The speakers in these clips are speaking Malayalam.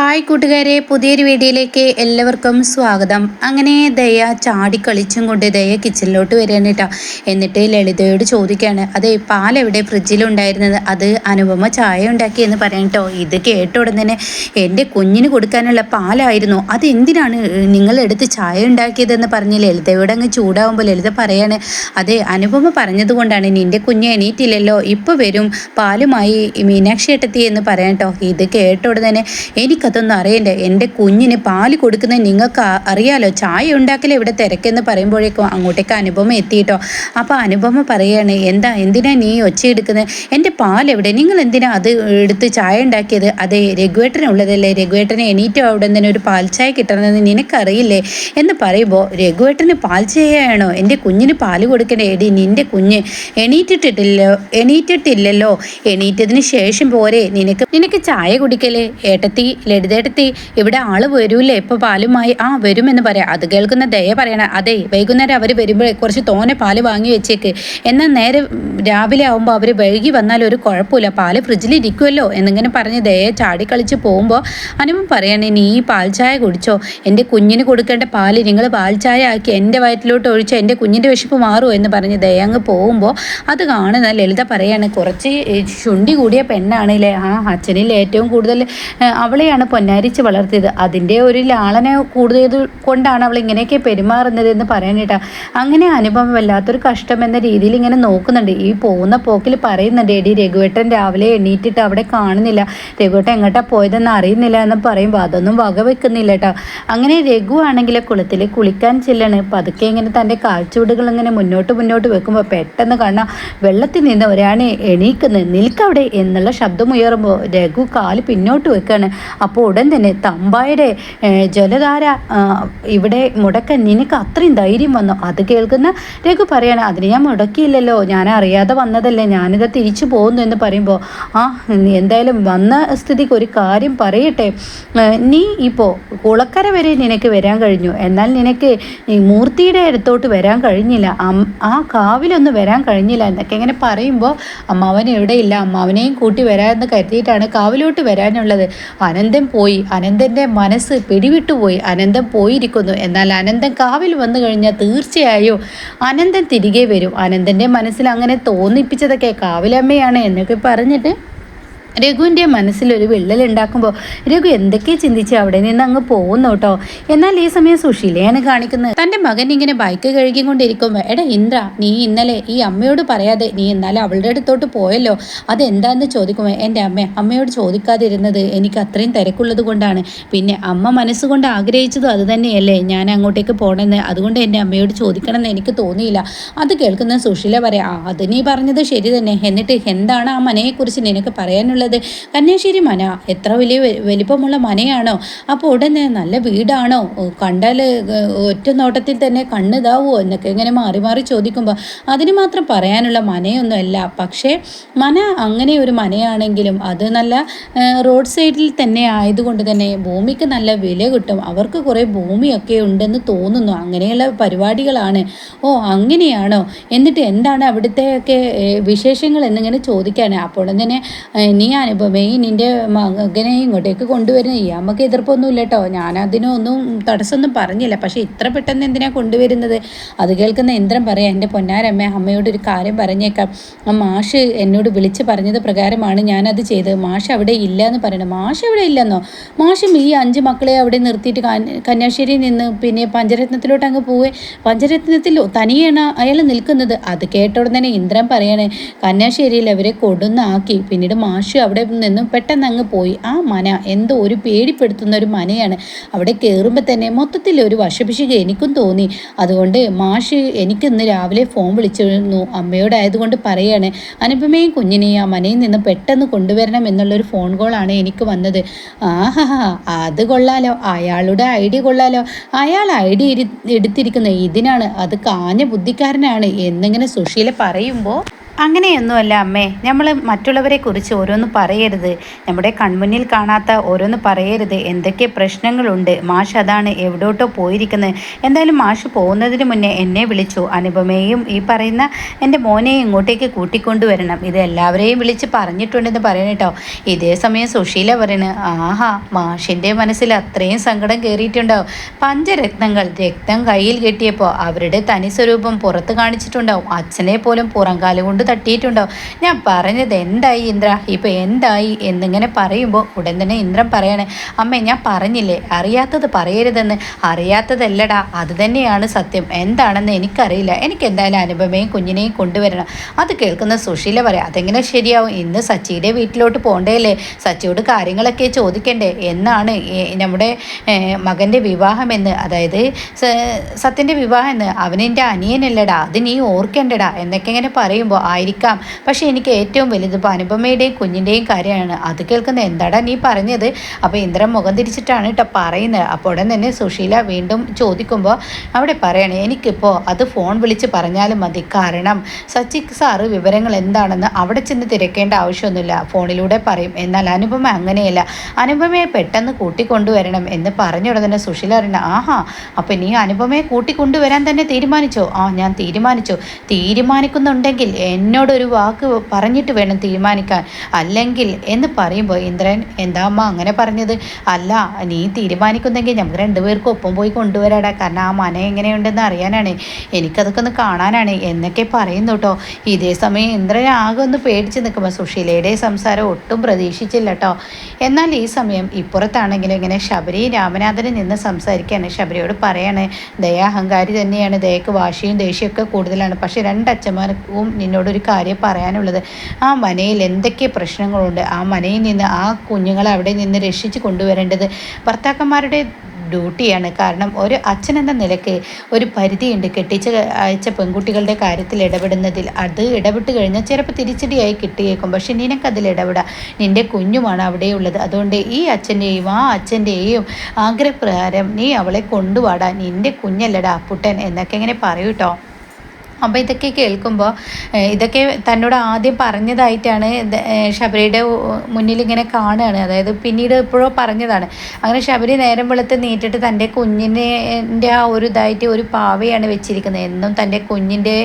ഹായ് കൂട്ടുകാരെ പുതിയൊരു വീഡിയോയിലേക്ക് എല്ലാവർക്കും സ്വാഗതം. അങ്ങനെ ദയ ചാടിക്കളിച്ചും കൊണ്ട് ദയ കിച്ചണിലോട്ട് വരികയാണ് കേട്ടോ. എന്നിട്ട് ലളിതയോട് ചോദിക്കുകയാണ് അതെ പാലെവിടെ ഫ്രിഡ്ജിലുണ്ടായിരുന്നത് അത് അനുപമ ചായ ഉണ്ടാക്കി എന്ന് പറയാം കേട്ടോ. ഇത് കേട്ട ഉടൻ തന്നെ എന്റെ കുഞ്ഞിന് കൊടുക്കാനുള്ള പാലായിരുന്നു. അത് എന്തിനാണ് നിങ്ങൾ എടുത്ത് ചായ ഉണ്ടാക്കിയതെന്ന് പറഞ്ഞ് ലളിതയോട് അങ്ങ് ചൂടാവുമ്പോൾ ലളിത പറയാണ് അതെ അനുപമ പറഞ്ഞതുകൊണ്ടാണ് നിന്റെ കുഞ്ഞ് എണീറ്റില്ലല്ലോ. ഇപ്പോൾ വരും. പാലുമായി മീനാക്ഷി എട്ടെത്തി എന്ന് പറയാം കേട്ടോ. ഇത് കേട്ട ഉടൻ തന്നെ എനിക്കതൊന്നും അറിയണ്ടേ എന്റെ കുഞ്ഞിന് പാൽ കൊടുക്കുന്നത് നിങ്ങൾക്ക് അറിയാലോ? ചായ ഉണ്ടാക്കലേ ഇവിടെ തിരക്കെന്ന് പറയുമ്പോഴേക്കും അങ്ങോട്ടേക്ക് അനുപമ എത്തിയിട്ടോ. അപ്പോൾ അനുപമ പറയാണ് എന്താ എന്തിനാ നീ ഒച്ചയെടുക്കുന്നത് എന്റെ പാൽ എവിടെ നിങ്ങൾ എന്തിനാ അത് എടുത്ത് ചായ ഉണ്ടാക്കിയത്? അതെ രഘുവേട്ടനുള്ളതല്ലേ. രഘുവേട്ടനെ എണീറ്റോ? അവിടെ തന്നെ ഒരു പാൽ ചായ കിട്ടണമെന്ന് നിനക്കറിയില്ലേ? എന്ന് പറയുമ്പോൾ രഘുവേട്ടന് പാൽ ചായയാണോ? എന്റെ കുഞ്ഞിന് പാൽ കൊടുക്കണേ. എടി നിന്റെ കുഞ്ഞ് എണീറ്റിട്ടിട്ടില്ലോ എണീറ്റിട്ടില്ലല്ലോ. എണീറ്റതിന് ശേഷം പോരെ. നിനക്ക് നിനക്ക് ചായ കുടിക്കലേ? ഏട്ടത്തി ലളിതേട്ടത്തി ഇവിടെ ആൾ വരൂലേ ഇപ്പൊ പാലുമായി ആ വരുമെന്ന് പറയാം. അത് കേൾക്കുന്ന ദയ പറയണ അതെ വൈകുന്നേരം അവർ വരുമ്പോഴേ കുറച്ച് തോനെ പാൽ വാങ്ങി വെച്ചേക്ക്. എന്നാൽ നേരെ രാവിലെ ആവുമ്പോൾ അവർ വൈകി വന്നാൽ ഒരു കുഴപ്പമില്ല. പാൽ ഫ്രിഡ്ജിലിരിക്കുമല്ലോ എന്നിങ്ങനെ പറഞ്ഞ് ദയ ചാടിക്കളിച്ച് പോകുമ്പോൾ അനുമ പറയണേ നീ ഈ പാൽ ചായ കുടിച്ചോ? എന്റെ കുഞ്ഞിന് കൊടുക്കേണ്ട പാൽ നിങ്ങൾ പാൽ ചായ ആക്കി എന്റെ വയറ്റിലോട്ട് ഒഴിച്ചോ എന്റെ കുഞ്ഞിന്റെ വിശപ്പ് മാറുമോ എന്ന് പറഞ്ഞ് ദയ അങ്ങ് പോകുമ്പോൾ അത് കാണുന്ന ലളിത പറയാണ് കുറച്ച് ചുണ്ടി കൂടിയ പെണ്ണാണല്ലേ ആ അച്ഛനിൽ ഏറ്റവും കൂടുതൽ അവളെയാണ് പൊന്നാരിച്ച് വളർത്തിയത്. അതിന്റെ ഒരു ലാളന കൂടുതൽ കൊണ്ടാണ് അവൾ ഇങ്ങനെയൊക്കെ പെരുമാറുന്നത് എന്ന് പറയാനിട്ടാ അങ്ങനെ അനുഭവം വല്ലാത്തൊരു കഷ്ടം എന്ന രീതിയിൽ ഇങ്ങനെ നോക്കുന്നുണ്ട്. ഈ പോകുന്ന പോക്കിൽ പറയുന്നുണ്ട് എടി രഘുവേട്ടൻ രാവിലെ എണീറ്റിട്ട് അവിടെ കാണുന്നില്ല. രഘുവേട്ടൻ എങ്ങോട്ടാ പോയതെന്ന് അറിയുന്നില്ല എന്ന് പറയുമ്പോൾ അതൊന്നും വകവെക്കുന്നില്ല കേട്ടോ. അങ്ങനെ രഘു ആണെങ്കിൽ കുളത്തിൽ കുളിക്കാൻ ചെല്ലാണ്. പതുക്കെ ഇങ്ങനെ തന്റെ കാൽച്ചുവടുകൾ ഇങ്ങനെ മുന്നോട്ട് മുന്നോട്ട് വെക്കുമ്പോൾ പെട്ടെന്ന് കാണാം വെള്ളത്തിൽ നിന്ന് ഒരാണ് എണീക്കുന്നത് നിൽക്കവിടെ എന്നുള്ള ശബ്ദം ഉയരുമ്പോൾ രഘു കാൽ പിന്നോട്ട് വെക്കാണ്. അപ്പോൾ ഉടൻ തന്നെ തമ്പായുടെ ജലധാര ഇവിടെ മുടക്കാൻ നിനക്ക് അത്രയും ധൈര്യം വന്നു. അത് കേൾക്കുന്ന രഘു പറയാണ് അതിന് ഞാൻ മുടക്കിയില്ലല്ലോ. ഞാൻ അറിയാതെ വന്നതല്ലേ. ഞാനിത് തിരിച്ചു പോകുന്നു എന്ന് പറയുമ്പോൾ ആ എന്തായാലും വന്ന സ്ഥിതിക്ക് ഒരു കാര്യം പറയട്ടെ. നീ ഇപ്പോൾ കുളക്കര വരെ നിനക്ക് വരാൻ കഴിഞ്ഞു. എന്നാൽ നിനക്ക് മൂർത്തിയുടെ അടുത്തോട്ട് വരാൻ കഴിഞ്ഞില്ല. ആ കാവിലൊന്നും വരാൻ കഴിഞ്ഞില്ല എന്നൊക്കെ ഇങ്ങനെ പറയുമ്പോൾ അമ്മാവൻ എവിടെയില്ല. അമ്മാവനെയും കൂട്ടി വരാമെന്ന് കരുതിയിട്ടാണ് കാവിലോട്ട് വരാനുള്ളത്. അനന്തൻ പോയി. അനന്തന്റെ മനസ്സ് പിടിവിട്ടുപോയി അനന്തം പോയിരിക്കുന്നു. എന്നാൽ അനന്തം കാവിൽ വന്നു കഴിഞ്ഞാൽ തീർച്ചയായും അനന്തൻ തിരികെ വരും. അനന്തന്റെ മനസ്സിൽ അങ്ങനെ തോന്നിപ്പിച്ചതൊക്കെ കാവിലമ്മയാണ് എന്നൊക്കെ പറഞ്ഞിട്ട് രഘുവിന്റെ മനസ്സിലൊരു വിള്ളൽ ഉണ്ടാക്കുമ്പോൾ രഘു എന്തൊക്കെ ചിന്തിച്ച് അവിടെ നിന്ന് അങ്ങ് പോകുന്നു കേട്ടോ? എന്നാൽ ഈ സമയം സുശീലയാണ് കാണിക്കുന്നത്. തന്റെ മകൻ ഇങ്ങനെ ബൈക്ക് കഴുകിക്കൊണ്ടിരിക്കുമ്പോൾ എടാ ഇന്ദ്ര നീ ഇന്നലെ ഈ അമ്മയോട് പറയാതെ നീ ഇന്നലെ അവളുടെ അടുത്തോട്ട് പോയല്ലോ. അതെന്താന്ന് ചോദിക്കുമ്പോൾ എന്റെ അമ്മ അമ്മയോട് ചോദിക്കാതിരുന്നത് എനിക്ക് അത്രയും തിരക്കുള്ളത് കൊണ്ടാണ്. പിന്നെ അമ്മ മനസ്സുകൊണ്ട് ആഗ്രഹിച്ചതും അത് തന്നെയല്ലേ. ഞാൻ അങ്ങോട്ടേക്ക് പോകണമെന്ന് അതുകൊണ്ട് എന്റെ അമ്മയോട് ചോദിക്കണമെന്ന് എനിക്ക് തോന്നിയില്ല. അത് കേൾക്കുന്ന സുശീല പറയാം ആ അത് നീ പറഞ്ഞത് ശരി തന്നെ. എന്നിട്ട് എന്താണ് ആ മനയെക്കുറിച്ച് നിനക്ക് പറയാനുള്ളത് കന്യാശ്ശേരി മന എത്ര വലിയ വലിപ്പമുള്ള മനയാണോ? അപ്പോൾ ഉടനെ നല്ല വീടാണോ? കണ്ടാൽ ഒറ്റ നോട്ടത്തിൽ തന്നെ കണ്ണിതാവോ എന്നൊക്കെ ഇങ്ങനെ മാറി മാറി ചോദിക്കുമ്പോൾ അതിന് മാത്രം പറയാനുള്ള മനയൊന്നുമല്ല. പക്ഷേ മന അങ്ങനെ ഒരു മനയാണെങ്കിലും അത് നല്ല റോഡ് സൈഡിൽ തന്നെ ആയതുകൊണ്ട് തന്നെ ഭൂമിക്ക് നല്ല വില കിട്ടും. അവർക്ക് കുറേ ഭൂമിയൊക്കെ ഉണ്ടെന്ന് തോന്നുന്നു. അങ്ങനെയുള്ള പരിപാടികളാണ്. ഓ അങ്ങനെയാണോ? എന്നിട്ട് എന്താണ് അവിടുത്തെയൊക്കെ വിശേഷങ്ങൾ എന്നിങ്ങനെ ചോദിക്കാൻ അപ്പോൾ തന്നെ നീ അനുപമേ നിന്റെ മകനെ ഇങ്ങോട്ടേക്ക് കൊണ്ടുവരുന്ന ഈ അമ്മയ്ക്ക് എതിർപ്പൊന്നുമില്ല കേട്ടോ ഞാനതിനൊന്നും തടസ്സമൊന്നും പറഞ്ഞില്ല. പക്ഷേ ഇത്ര പെട്ടെന്ന് എന്തിനാ കൊണ്ടുവരുന്നത്? അത് കേൾക്കുന്ന ഇന്ദ്രൻ പറയാം എന്റെ പൊന്നാരമ്മ അമ്മയോട് ഒരു കാര്യം പറഞ്ഞേക്കാം. ആ മാഷ് എന്നോട് വിളിച്ച് പറഞ്ഞത് പ്രകാരമാണ് ഞാനത് ചെയ്തത്. മാഷ് അവിടെ ഇല്ല എന്ന് പറയണം മാഷ് അവിടെ ഇല്ലെന്നോ? മാഷും ഈ അഞ്ച് മക്കളെ അവിടെ നിർത്തിയിട്ട് കന്യാശ്ശേരിയിൽ നിന്ന് പിന്നെ പഞ്ചരത്നത്തിലോട്ട് അങ്ങ് പോവേ. പഞ്ചരത്നത്തിൽ തനിയാണ് അയാൾ നിൽക്കുന്നത്. അത് കേട്ടോടെ തന്നെ ഇന്ദ്രൻ പറയാണ് കന്യാശ്ശേരിയിൽ അവരെ കൊടുന്നാക്കി. പിന്നീട് മാഷ് അവിടെ നിന്നും പെട്ടെന്ന് അങ്ങ് പോയി. ആ മന എന്തോ ഒരു പേടിപ്പെടുത്തുന്ന ഒരു മനയാണ്. അവിടെ കയറുമ്പോൾ തന്നെ മൊത്തത്തിൽ ഒരു വശപിശുക എനിക്കും തോന്നി. അതുകൊണ്ട് മാഷ് എനിക്ക് ഇന്ന് രാവിലെ ഫോൺ വിളിച്ചിരുന്നു. അമ്മയോടായതുകൊണ്ട് പറയാണ് അനുപമയും കുഞ്ഞിനെയും ആ മനയിൽ നിന്ന് പെട്ടെന്ന് കൊണ്ടുവരണം എന്നുള്ളൊരു ഫോൺ കോളാണ് എനിക്ക് വന്നത്. ആഹാ അത് കൊള്ളാലോ. അയാളുടെ ഐഡിയ കൊള്ളാലോ. അയാൾ ഐഡിയ എടുത്തിരിക്കുന്നത് ഇതിനാണ്. അത് കാഞ്ഞ ബുദ്ധിക്കാരനാണ്. എന്നിങ്ങനെ സുശീല പറയുമ്പോൾ അങ്ങനെയൊന്നുമല്ല അമ്മേ. നമ്മൾ മറ്റുള്ളവരെ കുറിച്ച് ഓരോന്ന് പറയരുത്. നമ്മുടെ കൺമുന്നിൽ കാണാത്ത ഓരോന്ന് പറയരുത്. എന്തൊക്കെ പ്രശ്നങ്ങളുണ്ട്? മാഷ് അതാണ് എവിടോട്ടോ പോയിരിക്കുന്നത്. എന്തായാലും മാഷ് പോകുന്നതിന് മുന്നേ എന്നെ വിളിച്ചു. അനുപമയെയും ഈ പറയുന്ന എന്റെ മോനെയും ഇങ്ങോട്ടേക്ക് കൂട്ടിക്കൊണ്ടുവരണം. ഇത് എല്ലാവരെയും വിളിച്ച് പറഞ്ഞിട്ടുണ്ടെന്ന് പറയണം കേട്ടോ. ഇതേ സമയം സുശീല പറയണ് ആഹാ മാഷിന്റെ മനസ്സിൽ അത്രയും സങ്കടം കയറിയിട്ടുണ്ടാവും പഞ്ചരത്നങ്ങൾ രക്തം കയ്യിൽ കെട്ടിയപ്പോൾ അവരുടെ തനി സ്വരൂപം പുറത്ത് കാണിച്ചിട്ടുണ്ടാവും. അച്ഛനെ പോലും പുറംകാലം കൊണ്ട് തട്ടിയിട്ടുണ്ടോ? ഞാൻ പറഞ്ഞത് എന്തായി ഇന്ദ്ര? ഇപ്പോൾ എന്തായി എന്നിങ്ങനെ പറയുമ്പോൾ ഉടൻ തന്നെ ഇന്ദ്രൻ പറയണേ അമ്മ ഞാൻ പറഞ്ഞില്ലേ അറിയാത്തത് പറയരുതെന്ന്. അറിയാത്തതല്ലടാ അത് തന്നെയാണ് സത്യം. എന്താണെന്ന് എനിക്കറിയില്ല. എനിക്ക് എന്തായാലും അനുപമയും കുഞ്ഞിനെയും കൊണ്ടുവരണം. അത് കേൾക്കുന്ന സുശീല പറയാം അതെങ്ങനെ ശരിയാവും? ഇന്ന് സച്ചിയുടെ വീട്ടിലോട്ട് പോകണ്ടേല്ലേ സച്ചിയോട് കാര്യങ്ങളൊക്കെ ചോദിക്കണ്ടേ? എന്നാണ് നമ്മുടെ മകന്റെ വിവാഹമെന്ന്. അതായത് സത്യന്റെ വിവാഹം എന്ന് അവനെന്റെ അനിയനല്ലടാ അത് നീ ഓർക്കേണ്ടടാ. എന്നൊക്കെ ഇങ്ങനെ പറയുമ്പോൾ ആയിരിക്കാം. പക്ഷേ എനിക്ക് ഏറ്റവും വലുത് ഇപ്പോൾ അനുപമയുടെയും കുഞ്ഞിന്റെയും കാര്യമാണ്. അത് കേൾക്കുന്ന എന്താടാ നീ പറഞ്ഞത്? അപ്പോൾ ഇന്ദ്രൻ മുഖം തിരിച്ചിട്ടാണ് കേട്ടോ പറയുന്നത്. അപ്പോൾ ഉടൻ തന്നെ സുശീല വീണ്ടും ചോദിക്കുമ്പോൾ അവിടെ പറയണേ എനിക്കിപ്പോൾ അത് ഫോൺ വിളിച്ച് പറഞ്ഞാലും മതി. കാരണം സച്ചിക് സാറ് വിവരങ്ങൾ എന്താണെന്ന് അവിടെ ചെന്ന് തിരക്കേണ്ട ആവശ്യമൊന്നുമില്ല. ഫോണിലൂടെ പറയും. എന്നാൽ അനുപമ അങ്ങനെയല്ല. അനുപമയെ പെട്ടെന്ന് കൂട്ടിക്കൊണ്ടുവരണം എന്ന് പറഞ്ഞ പറഞ്ഞുടനെ സുശീല അറിയണം ആഹാ അപ്പം നീ അനുപമയെ കൂട്ടിക്കൊണ്ടുവരാൻ തന്നെ തീരുമാനിച്ചോ? ആ ഞാൻ തീരുമാനിച്ചു. തീരുമാനിക്കുന്നുണ്ടെങ്കിൽ എന്നോടൊരു വാക്ക് പറഞ്ഞിട്ട് വേണം തീരുമാനിക്കാൻ. അല്ലെങ്കിൽ എന്ന് പറയുമ്പോൾ ഇന്ദ്രൻ എന്താ അമ്മ അങ്ങനെ പറഞ്ഞത്? അല്ല നീ തീരുമാനിക്കുന്നെങ്കിൽ നമുക്ക് രണ്ടുപേർക്കും ഒപ്പം പോയി കൊണ്ടുവരാടാ. കാരണം ആ മന എങ്ങനെയുണ്ടെന്ന് അറിയാനാണ്. എനിക്കതൊക്കെ ഒന്ന് കാണാനാണ്. എന്നൊക്കെ പറയുന്നു കേട്ടോ ഇതേ സമയം ഇന്ദ്രൻ ആകെ ഒന്ന് പേടിച്ച് നിൽക്കുമ്പോൾ സുശീലയുടെ സംസാരം ഒട്ടും പ്രതീക്ഷിച്ചില്ല കേട്ടോ എന്നാൽ ഈ സമയം ഇപ്പുറത്താണെങ്കിലും ഇങ്ങനെ ശബരി രാമനാഥന് നിന്ന് സംസാരിക്കുകയാണ് ശബരിയോട് പറയാണ് ദയാഹങ്കാരി തന്നെയാണ്. ദയക്ക് വാശിയും ദേഷ്യമൊക്കെ കൂടുതലാണ്. പക്ഷേ രണ്ടച്ഛന്മാർക്കും നിന്നോടൊരു കാര്യം പറയാനുള്ളത്. ആ മനയിൽ എന്തൊക്കെ പ്രശ്നങ്ങളുണ്ട്? ആ മനയിൽ നിന്ന് ആ കുഞ്ഞുങ്ങളെ അവിടെ നിന്ന് രക്ഷിച്ച് കൊണ്ടുവരേണ്ടത് ഭർത്താക്കന്മാരുടെ ഡ്യൂട്ടിയാണ്. കാരണം ഒരു അച്ഛൻ എന്ന നിലയ്ക്ക് ഒരു പരിധിയുണ്ട് കെട്ടിച്ച് അയച്ച പെൺകുട്ടികളുടെ കാര്യത്തിൽ ഇടപെടുന്നതിൽ. അത് ഇടപെട്ട് കഴിഞ്ഞാൽ ചിലപ്പോൾ തിരിച്ചടിയായി കിട്ടിയേക്കും. പക്ഷെ നിനക്കതിൽ ഇടപെടാം. നിന്റെ കുഞ്ഞുമാണ് അവിടെയുള്ളത്. അതുകൊണ്ട് ഈ അച്ഛന്റെയും ആ അച്ഛന്റെയും ആഗ്രഹപ്രകാരം നീ അവളെ കൊണ്ടുവാടാ. നിന്റെ കുഞ്ഞല്ലടാ അപ്പുട്ടൻ എന്നൊക്കെ ഇങ്ങനെ പറയൂ കേട്ടോ അപ്പോൾ ഇതൊക്കെ കേൾക്കുമ്പോൾ ഇതൊക്കെ തന്നോട് ആദ്യം പറഞ്ഞതായിട്ടാണ് ശബരിയുടെ മുന്നിൽ ഇങ്ങനെ കാണുകയാണ് അതായത് പിന്നീട് എപ്പോഴോ പറഞ്ഞതാണ്. അങ്ങനെ ശബരി നേരം വെളുത്ത് നീട്ടിട്ട് തന്റെ കുഞ്ഞിന്റെ ആ ഒരു ഇതായിട്ട് ഒരു പാവയാണ് വെച്ചിരിക്കുന്നത്. എന്നും തന്റെ കുഞ്ഞിന്റെ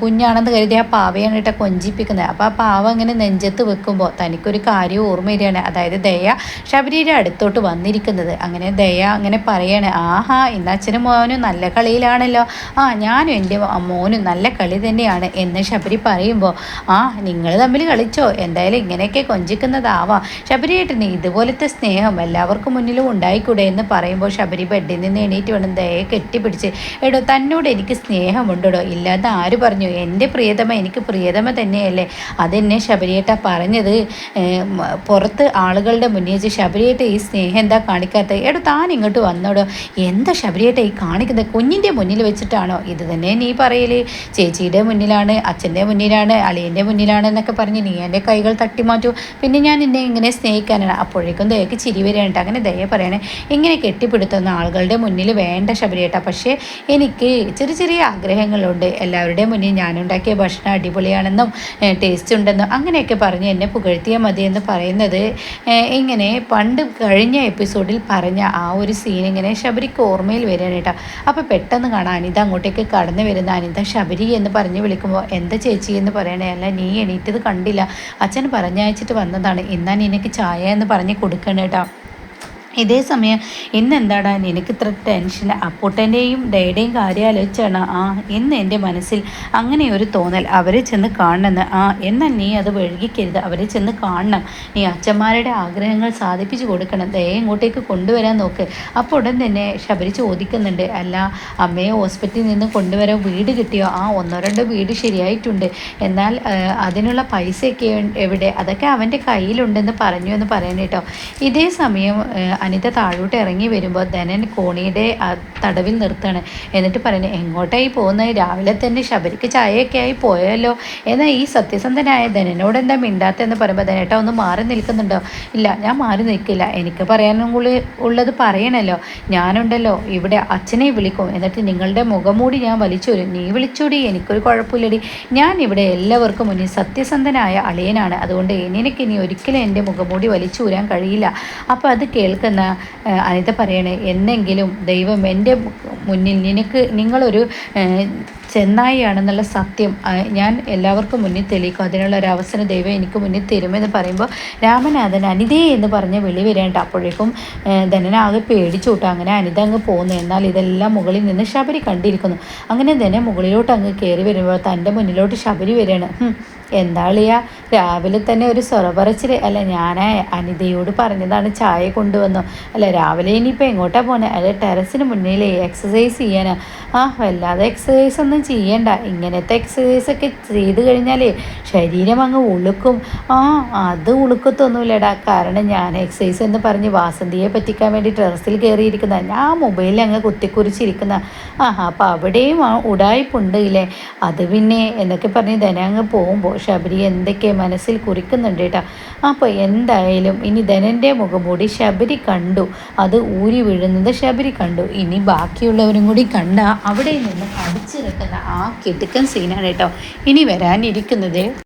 കുഞ്ഞാണെന്ന് കരുതി ആ പാവയാണ് ഇട്ട കൊഞ്ചിപ്പിക്കുന്നത്. അപ്പോൾ ആ പാവ അങ്ങനെ നെഞ്ചത്ത് വെക്കുമ്പോൾ തനിക്കൊരു കാര്യം ഓർമ്മ വരികയാണ്. അതായത് ദയ ശബരിയുടെ അടുത്തോട്ട് വന്നിരിക്കുന്നത്. അങ്ങനെ ദയ അങ്ങനെ പറയാണ് ആഹാ ഇന്നച്ഛനും മോനും നല്ല കളിയിലാണല്ലോ. ആ ഞാനും എന്റെ മോനും നല്ല കളി തന്നെയാണ് എന്ന് ശബരി പറയുമ്പോൾ ആ നിങ്ങൾ തമ്മിൽ കളിച്ചോ എന്തായാലും ഇങ്ങനെയൊക്കെ കൊഞ്ചിക്കുന്നതാവാം. ശബരിയേട്ടന് ഇതുപോലത്തെ സ്നേഹം എല്ലാവർക്കും മുന്നിലും ഉണ്ടായിക്കൂടെ എന്ന് പറയുമ്പോൾ ശബരി ബെഡിൽ നിന്ന് എണീറ്റ് വേണം ദയെ കെട്ടിപ്പിടിച്ച് എടോ തന്നോട് എനിക്ക് സ്നേഹമുണ്ടോ ഇല്ലാതെ ആര് പറഞ്ഞു? എന്റെ പ്രിയതമ എനിക്ക് പ്രിയതമ തന്നെയല്ലേ? അതെന്നെ ശബരിയേട്ട പറഞ്ഞത്. പുറത്ത് ആളുകളുടെ മുന്നിൽ വെച്ച് ശബരിയേട്ട ഈ സ്നേഹം എന്താ കാണിക്കാത്തത് എടോ താൻ ഇങ്ങോട്ട് വന്നോടോ. എന്താ ശബരിയേട്ട ഈ കാണിക്കുന്നത്? കുഞ്ഞിന്റെ മുന്നിൽ വെച്ചിട്ടാണോ? ഇത് തന്നെ നീ പറയൽ. ചേച്ചിയുടെ മുന്നിലാണ് അച്ഛന്റെ മുന്നിലാണ് അളിയന്റെ മുന്നിലാണ് എന്നൊക്കെ പറഞ്ഞ് നീ എന്റെ കൈകൾ തട്ടി മാറ്റൂ. പിന്നെ ഞാൻ എന്നെ ഇങ്ങനെ സ്നേഹിക്കാനാണ്. അപ്പോഴേക്കും ദയക്ക് ചിരി വരികയാണ് അങ്ങനെ ദയ പറയണേ. ഇങ്ങനെ കെട്ടിപ്പിടുത്തുന്ന ആളുകളുടെ മുന്നിൽ വേണ്ട ശബരിയേട്ട പക്ഷേ എനിക്ക് ചെറിയ ചെറിയ ആഗ്രഹങ്ങളുണ്ട്. എല്ലാവരുടെയും മുന്നിൽ ഞാനുണ്ടാക്കിയ ഭക്ഷണം അടിപൊളിയാണെന്നും ടേസ്റ്റ് ഉണ്ടെന്നും അങ്ങനെയൊക്കെ പറഞ്ഞ് എന്നെ പുകഴ്ത്തിയാൽ മതി എന്ന് പറയുന്നത് ഇങ്ങനെ പണ്ട് കഴിഞ്ഞ എപ്പിസോഡിൽ പറഞ്ഞ ആ ഒരു സീൻ ഇങ്ങനെ ശബരിക്ക് ഓർമ്മയിൽ വരികയാണ് കേട്ടോ. അപ്പോൾ പെട്ടെന്ന് കാണാം അനിത അങ്ങോട്ടേക്ക് കടന്നു വരുന്ന അനിത ശബരി എന്ന് പറഞ്ഞ് വിളിക്കുമ്പോൾ എന്താ ചേച്ചി എന്ന് പറയണേ? അല്ല നീ എണീറ്റത് കണ്ടില്ല. അച്ഛൻ പറഞ്ഞയച്ചിട്ട് വന്നതാണ്. എന്നാൽ നിനക്ക് ചായ എന്ന് പറഞ്ഞ് കൊടുക്കണം കേട്ടോ ഇതേ സമയം ഇന്ന് എന്താടാ നിനക്ക് ഇത്ര ടെൻഷൻ അപ്പൂട്ടന്റെയും ഡേയുടെയും കാര്യം ആലോചിച്ചാണ്. ആ ഇന്ന് എന്റെ മനസ്സിൽ അങ്ങനെ ഒരു തോന്നൽ അവരെ ചെന്ന് കാണണമെന്ന് ആ എന്നാൽ നീ അത് വഴുകിക്കരുത്. അവരെ ചെന്ന് കാണണം. നീ അച്ഛന്മാരുടെ ആഗ്രഹങ്ങൾ സാധിപ്പിച്ചു കൊടുക്കണം. ദയ ഇങ്ങോട്ടേക്ക് കൊണ്ടുവരാൻ നോക്ക്. അപ്പോൾ ഉടൻ തന്നെ ശബരി ചോദിക്കുന്നുണ്ട്. അല്ല അമ്മയെ ഹോസ്പിറ്റലിൽ നിന്ന് കൊണ്ടുവരാൻ വീട് കിട്ടിയോ? ആ ഒന്നോ രണ്ടോ വീട് ശരിയായിട്ടുണ്ട്. എന്നാൽ അതിനുള്ള പൈസയൊക്കെ എവിടെ? അതൊക്കെ അവന്റെ കയ്യിലുണ്ടെന്ന് പറഞ്ഞു എന്ന് പറയണേട്ടോ ഇതേ സമയം അനിത താഴോട്ട് ഇറങ്ങി വരുമ്പോൾ ധനൻ കോണിയുടെ തടവിൽ നിർത്തണ്. എന്നിട്ട് പറയുന്നത് എങ്ങോട്ടായി പോകുന്നത് രാവിലെ തന്നെ ശബരിക്ക് ചായയൊക്കെ ആയി പോയല്ലോ. എന്നാൽ ഈ സത്യസന്ധനായ ധനനോട് എന്താ മിണ്ടാത്തെന്ന് പറയുമ്പോൾ ധനേട്ട ഒന്ന് മാറി നിൽക്കുന്നുണ്ടോ? ഇല്ല ഞാൻ മാറി നിൽക്കില്ല. എനിക്ക് പറയാനും കൂടി ഉള്ളത് പറയണല്ലോ. ഞാനുണ്ടല്ലോ. ഇവിടെ അച്ഛനെ വിളിക്കും. എന്നിട്ട് നിങ്ങളുടെ മുഖംമൂടി ഞാൻ വലിച്ചൂരും. നീ വിളിച്ചൂടി എനിക്കൊരു കുഴപ്പമില്ലടി. ഞാൻ ഇവിടെ എല്ലാവർക്കും മുന്നിൽ സത്യസന്ധനായ അളിയനാണ്. അതുകൊണ്ട് എനിക്ക് ഇനി ഒരിക്കലും എന്റെ മുഖംമൂടി വലിച്ചൂരാൻ കഴിയില്ല. അപ്പോൾ അത് കേൾക്കുന്ന ആ, അനിത പറയണേ എന്നെങ്കിലും ദൈവം എന്റെ മുന്നിൽ നിനക്ക് നിങ്ങളൊരു ചെന്നായിയാണെന്നുള്ള സത്യം ഞാൻ എല്ലാവർക്കും മുന്നിൽ തെളിയിക്കും. അതിനുള്ള ഒരു അവസരം ദൈവം എനിക്ക് മുന്നിൽ തരുമെന്ന് പറയുമ്പോൾ രാമനാഥൻ അനിതേ എന്ന് പറഞ്ഞ് വിളി വരേണ്ട അപ്പോഴേക്കും ധനന കൂട്ടും. അങ്ങനെ അനിത അങ്ങ് പോകുന്നു എന്നാൽ ഇതെല്ലാം മുകളിൽ നിന്ന് ശബരി കണ്ടിരിക്കുന്നു. അങ്ങനെ ധന മുകളിലോട്ട് അങ്ങ് കയറി വരുമ്പോൾ തന്റെ മുന്നിലോട്ട് ശബരി വരികയാണ്. എന്താളിയാ? രാവിലെ തന്നെ ഒരു സ്വറപറച്ചിൽ അല്ല ഞാൻ അനിതയോട് പറഞ്ഞതാണ് ചായ കൊണ്ടുവന്നു. അല്ല രാവിലെ ഇനിയിപ്പോൾ എങ്ങോട്ടാണ് പോകുന്നത് അല്ല ടെറസിന് മുന്നിലേ എക്സസൈസ് ചെയ്യാനാ. ആ വല്ലാതെ എക്സസൈസ് ഒന്നും ചെയ്യണ്ട. ഇങ്ങനത്തെ എക്സസൈസ് ഒക്കെ ചെയ്ത് കഴിഞ്ഞാലേ ശരീരം അങ്ങ് ഉളുക്കും. ആ അത് ഉളുക്കത്തൊന്നുമില്ലടാ. കാരണം ഞാൻ എക്സസൈസ് എന്ന് പറഞ്ഞ് വാസന്തിയെ പറ്റിക്കാൻ വേണ്ടി ടെറസിൽ കയറിയിരിക്കുന്ന ഞാൻ മൊബൈലിൽ അങ്ങ് കുത്തിക്കുറിച്ചിരിക്കുന്ന. ആ അപ്പോൾ അവിടെയും ആ ഉടായ്പുണ്ട് ഇല്ലേ? അത് പിന്നെ എന്നൊക്കെ പറഞ്ഞ് ധന അങ്ങ് പോകുമ്പോൾ ശബരി എന്തൊക്കെ മനസ്സിൽ കുറിക്കുന്നുണ്ട് കേട്ടോ അപ്പോൾ എന്തായാലും ഇനി ധനന്റെ മുഖംമൂടി ശബരി കണ്ടു. അത് ഊരി വീഴുന്നത് ശബരി കണ്ടു. ഇനി ബാക്കിയുള്ളവരും കൂടി കണ്ട അവിടെ നിന്ന് അടിച്ചിറക്കുന്ന ആ കിടുക്കൻ സീനാണ് കേട്ടോ. ഇനി വരാനിരിക്കുന്നത്